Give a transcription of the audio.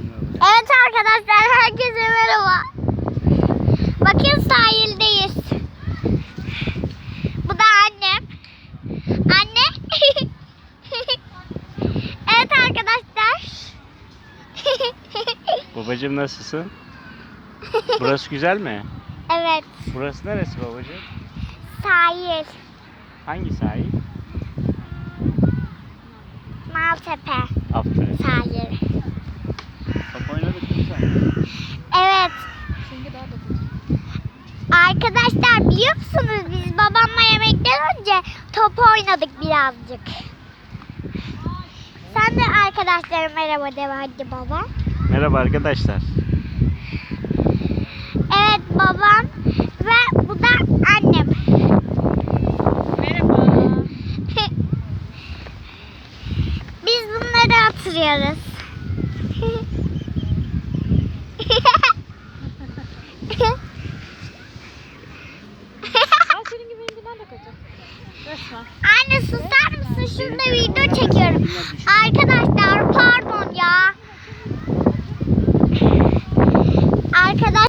Evet arkadaşlar herkese merhaba. Bakın sahildeyiz. Bu da annem. Anne. evet arkadaşlar. Babacım nasılsın? Burası güzel mi? evet Burası neresi babacım? sahil. Hangi sahil? Maltepe Aferin. sahil. Top oynadık mı sen? Evet. Arkadaşlar biliyor musunuz biz babamla yemekten önce top oynadık birazcık. Sen de arkadaşlara merhaba de hadi baba. Merhaba arkadaşlar. Evet babam ve bu da annem. Merhaba. Biz bunları hatırlıyoruz. Anne susar mısın? Şurada video çekiyorum. Arkadaşlar